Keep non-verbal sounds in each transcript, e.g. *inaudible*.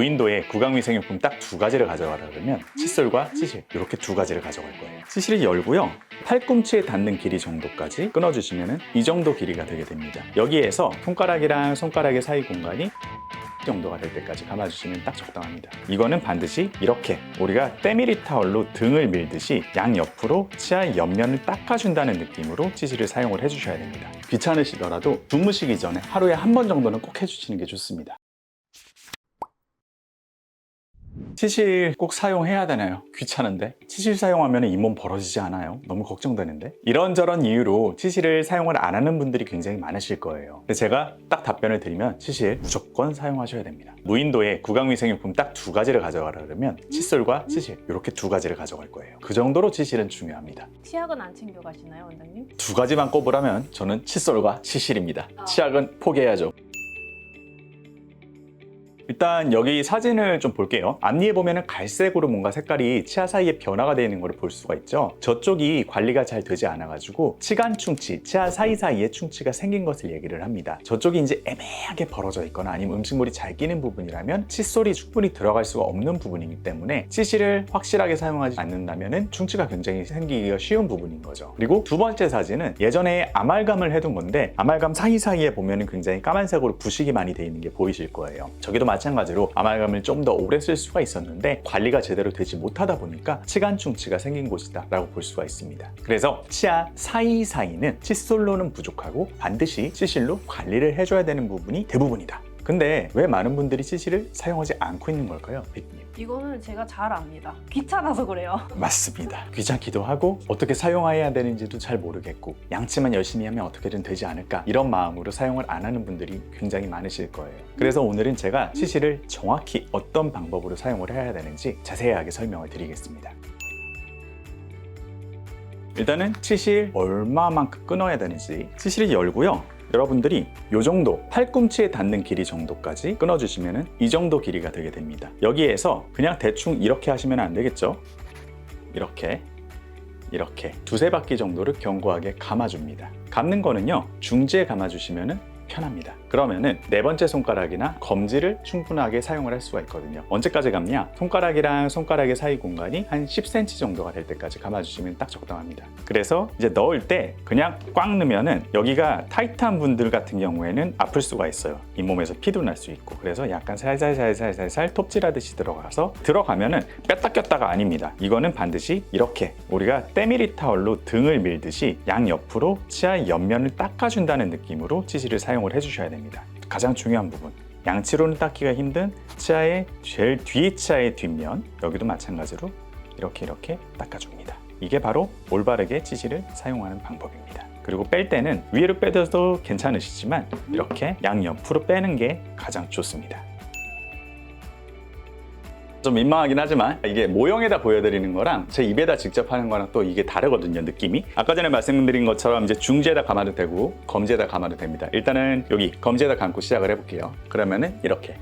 무인도에 구강위생용품 딱 두 가지를 가져가라 그러면 칫솔과 치실 이렇게 두 가지를 가져갈 거예요. 치실이 열고요. 팔꿈치에 닿는 길이 정도까지 끊어주시면 이 정도 길이가 되게 됩니다. 여기에서 손가락이랑 손가락의 사이 공간이 정도가 될 때까지 감아주시면 딱 적당합니다. 이거는 반드시 이렇게 우리가 때밀이 타월로 등을 밀듯이 양옆으로 치아 옆면을 닦아준다는 느낌으로 치실을 사용을 해주셔야 됩니다. 귀찮으시더라도 주무시기 전에 하루에 한 번 정도는 꼭 해주시는 게 좋습니다. 치실 꼭 사용해야 되나요? 귀찮은데? 치실 사용하면 잇몸 벌어지지 않아요? 너무 걱정되는데? 이런저런 이유로 치실을 사용을 안 하는 분들이 굉장히 많으실 거예요. 근데 제가 딱 답변을 드리면 치실 무조건 사용하셔야 됩니다. 무인도에 구강위생용품 딱 두 가지를 가져가라 그러면 칫솔과 치실 이렇게 두 가지를 가져갈 거예요. 그 정도로 치실은 중요합니다. 치약은 안 챙겨가시나요, 원장님? 두 가지만 꼽으라면 저는 칫솔과 치실입니다. 치약은 포기해야죠. 일단 여기 사진을 좀 볼게요. 앞니에 보면은 갈색으로 뭔가 색깔이 치아 사이에 변화가 되어 있는 걸 볼 수가 있죠. 저쪽이 관리가 잘 되지 않아가지고 치간 충치, 치아 사이사이에 충치가 생긴 것을 얘기를 합니다. 저쪽이 이제 애매하게 벌어져 있거나 아니면 음식물이 잘 끼는 부분이라면 칫솔이 충분히 들어갈 수가 없는 부분이기 때문에 치실을 확실하게 사용하지 않는다면은 충치가 굉장히 생기기가 쉬운 부분인 거죠. 그리고 두 번째 사진은 예전에 아말감을 해둔 건데 아말감 사이사이에 보면은 굉장히 까만색으로 부식이 많이 돼 있는 게 보이실 거예요. 저기도 마찬가지 로 아말감을 좀 더 오래 쓸 수가 있었는데 관리가 제대로 되지 못하다 보니까 치간 충치가 생긴 곳이다 라고 볼 수가 있습니다. 그래서 치아 사이사이는 칫솔로는 부족하고 반드시 치실로 관리를 해줘야 되는 부분이 대부분이다. 근데 왜 많은 분들이 치실을 사용하지 않고 있는 걸까요? 이거는 제가 잘 압니다. 귀찮아서 그래요. *laughs* 맞습니다. 귀찮기도 하고 어떻게 사용해야 되는지도 잘 모르겠고 양치만 열심히 하면 어떻게든 되지 않을까 이런 마음으로 사용을 안 하는 분들이 굉장히 많으실 거예요. 그래서 오늘은 제가 치실을 정확히 어떤 방법으로 사용을 해야 되는지 자세하게 설명을 드리겠습니다. 일단은 치실 얼마만큼 끊어야 되는지 치실이 열고요. 여러분들이 이 정도 팔꿈치에 닿는 길이 정도까지 끊어주시면 이 정도 길이가 되게 됩니다. 여기에서 그냥 대충 이렇게 하시면 안 되겠죠? 이렇게 이렇게 두세 바퀴 정도를 견고하게 감아줍니다. 감는 거는요 중지에 감아주시면 편합니다. 그러면은 네 번째 손가락이나 검지를 충분하게 사용을 할 수가 있거든요. 언제까지 감냐? 손가락이랑 손가락의 사이 공간이 한 10cm 정도가 될 때까지 감아주시면 딱 적당합니다. 그래서 이제 넣을 때 그냥 꽉 넣으면은 여기가 타이트한 분들 같은 경우에는 아플 수가 있어요. 잇몸에서 피도 날 수 있고 그래서 약간 살살살살살살 톱질하듯이 들어가서 들어가면은 뺐다 꼈다가 아닙니다. 이거는 반드시 이렇게 우리가 때밀이 타월로 등을 밀듯이 양옆으로 치아 옆면을 닦아준다는 느낌으로 치실을 사용 을 해주셔야 됩니다. 가장 중요한 부분. 양치로는 닦기가 힘든 치아의 제일 뒤 치아의 뒷면 여기도 마찬가지로 이렇게 이렇게 닦아줍니다. 이게 바로 올바르게 치실을 사용하는 방법입니다. 그리고 뺄 때는 위로 빼도 괜찮으시지만 이렇게 양옆으로 빼는 게 가장 좋습니다. 좀 민망하긴 하지만 이게 모형에다 보여드리는 거랑 제 입에다 직접 하는 거랑 또 이게 다르거든요 느낌이 아까 전에 말씀드린 것처럼 이제 중지에다 감아도 되고 검지에다 감아도 됩니다 일단은 여기 검지에다 감고 시작을 해볼게요 그러면은 이렇게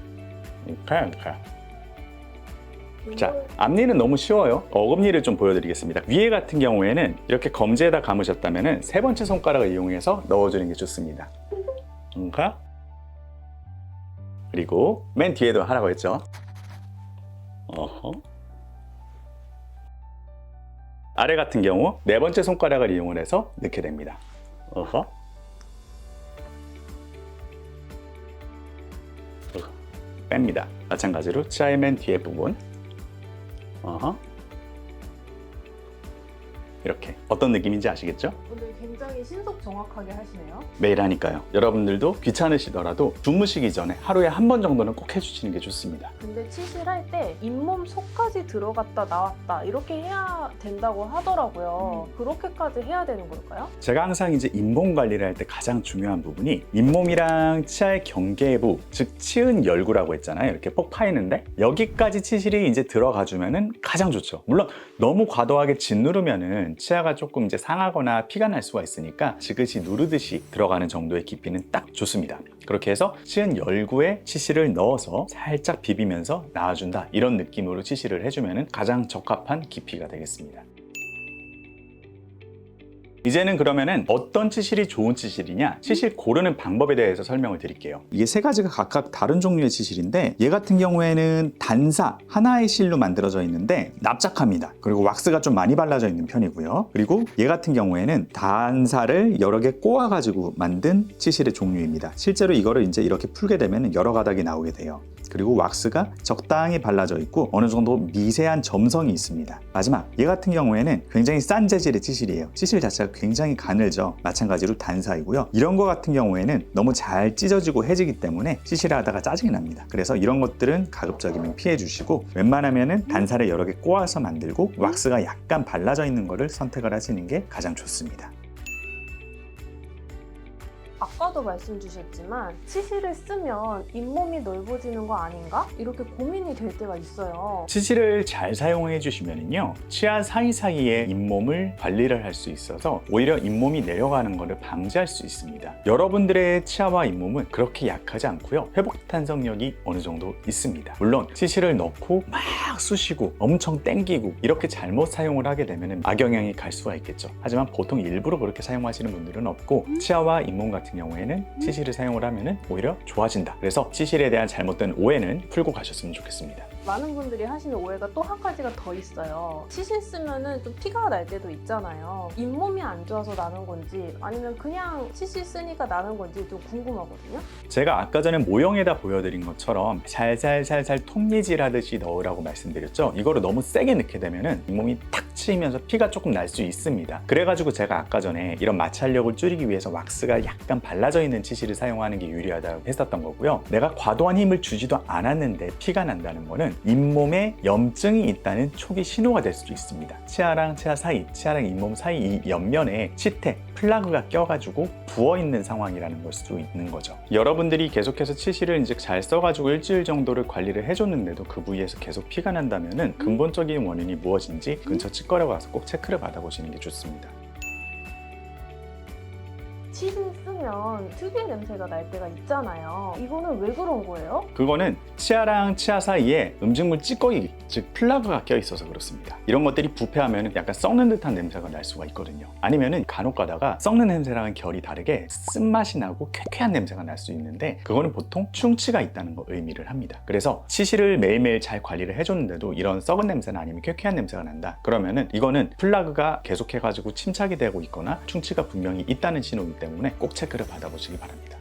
이렇게 자, 앞니는 너무 쉬워요. 어금니를 좀 보여드리겠습니다. 위에 같은 경우에는 이렇게 검지에다 감으셨다면 세 번째 손가락을 이용해서 넣어주는 게 좋습니다. 그러니까 그리고 맨 뒤에도 하라고 했죠. 어허. 아래 같은 경우 네 번째 손가락을 이용을 해서 넣게 됩니다. 어허. 뺍니다. 마찬가지로 치아의 맨 뒤에 부분. 어허. 이렇게 어떤 느낌인지 아시겠죠? 오늘 굉장히 신속 정확하게 하시네요. 매일 하니까요. 여러분들도 귀찮으시더라도 주무시기 전에 하루에 한 번 정도는 꼭 해주시는 게 좋습니다. 근데 치실할 때 잇몸 속까지 들어갔다 나왔다 이렇게 해야 된다고 하더라고요. 그렇게까지 해야 되는 걸까요? 제가 항상 이제 잇몸 관리를 할 때 가장 중요한 부분이 잇몸이랑 치아의 경계부, 즉 치은 열구라고 했잖아요. 이렇게 폭 파이는데 여기까지 치실이 이제 들어가 주면은 가장 좋죠. 물론 너무 과도하게 짓누르면은 치아가 조금 이제 상하거나 피가 날 수가 있으니까 지그시 누르듯이 들어가는 정도의 깊이는 딱 좋습니다. 그렇게 해서 치은 열구에 치실을 넣어서 살짝 비비면서 나와준다 이런 느낌으로 치실을 해주면은 가장 적합한 깊이가 되겠습니다. 이제는 그러면은 어떤 치실이 좋은 치실이냐 치실 고르는 방법에 대해서 설명을 드릴게요. 이게 세 가지가 각각 다른 종류의 치실인데 얘 같은 경우에는 단사 하나의 실로 만들어져 있는데 납작합니다. 그리고 왁스가 좀 많이 발라져 있는 편이고요. 그리고 얘 같은 경우에는 단사를 여러 개 꼬아 가지고 만든 치실의 종류입니다. 실제로 이거를 이제 이렇게 풀게 되면 여러 가닥이 나오게 돼요 그리고 왁스가 적당히 발라져 있고 어느 정도 미세한 점성이 있습니다. 마지막 얘 같은 경우에는 굉장히 싼 재질의 치실이에요. 치실 자체가 굉장히 가늘죠. 마찬가지로 단사이고요. 이런 거 같은 경우에는 너무 잘 찢어지고 해지기 때문에 치실을 하다가 짜증이 납니다. 그래서 이런 것들은 가급적이면 피해 주시고 웬만하면은 단사를 여러 개 꼬아서 만들고 왁스가 약간 발라져 있는 거를 선택을 하시는 게 가장 좋습니다. 아까도 말씀 주셨지만 치실을 쓰면 잇몸이 넓어지는 거 아닌가? 이렇게 고민이 될 때가 있어요. 치실을 잘 사용해 주시면요 치아 사이사이에 잇몸을 관리를 할 수 있어서 오히려 잇몸이 내려가는 것을 방지할 수 있습니다 여러분들의 치아와 잇몸은 그렇게 약하지 않고요 회복 탄성력이 어느 정도 있습니다 물론 치실을 넣고 막 쑤시고 엄청 땡기고 이렇게 잘못 사용을 하게 되면 악영향이 갈 수가 있겠죠 하지만 보통 일부러 그렇게 사용하시는 분들은 없고 치아와 잇몸 같은 경우 에는 치실을 사용을 하면 오히려 좋아진다. 그래서 치실에 대한 잘못된 오해는 풀고 가셨으면 좋겠습니다 많은 분들이 하시는 오해가 또 한 가지가 더 있어요. 치실 쓰면은 좀 피가 날 때도 있잖아요. 잇몸이 안 좋아서 나는 건지 아니면 그냥 치실 쓰니까 나는 건지 좀 궁금하거든요. 제가 아까 전에 모형에다 보여드린 것처럼 살살살살 톱니질 하듯이 넣으라고 말씀드렸죠. 이거를 너무 세게 넣게 되면은 잇몸이 탁 치이면서 피가 조금 날 수 있습니다. 그래가지고 제가 아까 전에 이런 마찰력을 줄이기 위해서 왁스가 약간 발라져 있는 치실을 사용하는 게 유리하다고 했었던 거고요. 내가 과도한 힘을 주지도 않았는데 피가 난다는 거는 잇몸에 염증이 있다는 초기 신호가 될 수도 있습니다. 치아랑 치아 사이, 치아랑 잇몸 사이 이 옆면에 치태, 플라그가 껴가지고 부어 있는 상황이라는 걸 수도 있는 거죠. 여러분들이 계속해서 치실을 이제 잘 써가지고 일주일 정도를 관리를 해줬는데도 그 부위에서 계속 피가 난다면은 근본적인 원인이 무엇인지 근처 치과에 가서 꼭 체크를 받아보시는 게 좋습니다. 치실 쓰면 특유의 냄새가 날 때가 있잖아요. 이거는 왜 그런 거예요? 그거는 치아랑 치아 사이에 음식물 찌꺼기, 즉 플라그가 껴 있어서 그렇습니다. 이런 것들이 부패하면 약간 썩는 듯한 냄새가 날 수가 있거든요. 아니면은 간혹 가다가 썩는 냄새랑은 결이 다르게 쓴맛이 나고 쾌쾌한 냄새가 날 수 있는데 그거는 보통 충치가 있다는 거 의미를 합니다. 그래서 치실을 매일매일 잘 관리를 해줬는데도 이런 썩은 냄새나 아니면 쾌쾌한 냄새가 난다. 그러면은 이거는 플라그가 계속해가지고 침착이 되고 있거나 충치가 분명히 있다는 신호이기 때문에 꼭 체크 를 받아보시기 바랍니다.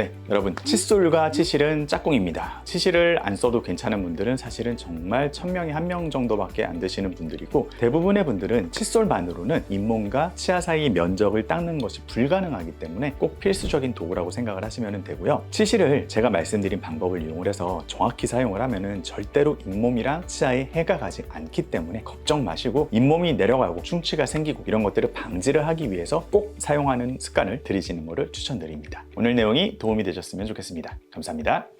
네, 여러분 칫솔과 치실은 짝꿍입니다. 치실을 안 써도 괜찮은 분들은 사실은 정말 천명에 한 명 정도밖에 안 되시는 분들이고 대부분의 분들은 칫솔만으로는 잇몸과 치아 사이 면적을 닦는 것이 불가능하기 때문에 꼭 필수적인 도구라고 생각을 하시면 되고요. 치실을 제가 말씀드린 방법을 이용해서 정확히 사용을 하면은 절대로 잇몸이랑 치아에 해가 가지 않기 때문에 걱정 마시고 잇몸이 내려가고 충치가 생기고 이런 것들을 방지를 하기 위해서 꼭 사용하는 습관을 들이시는 것을 추천드립니다. 오늘 내용이 도움이 되셨으면 좋겠습니다. 감사합니다.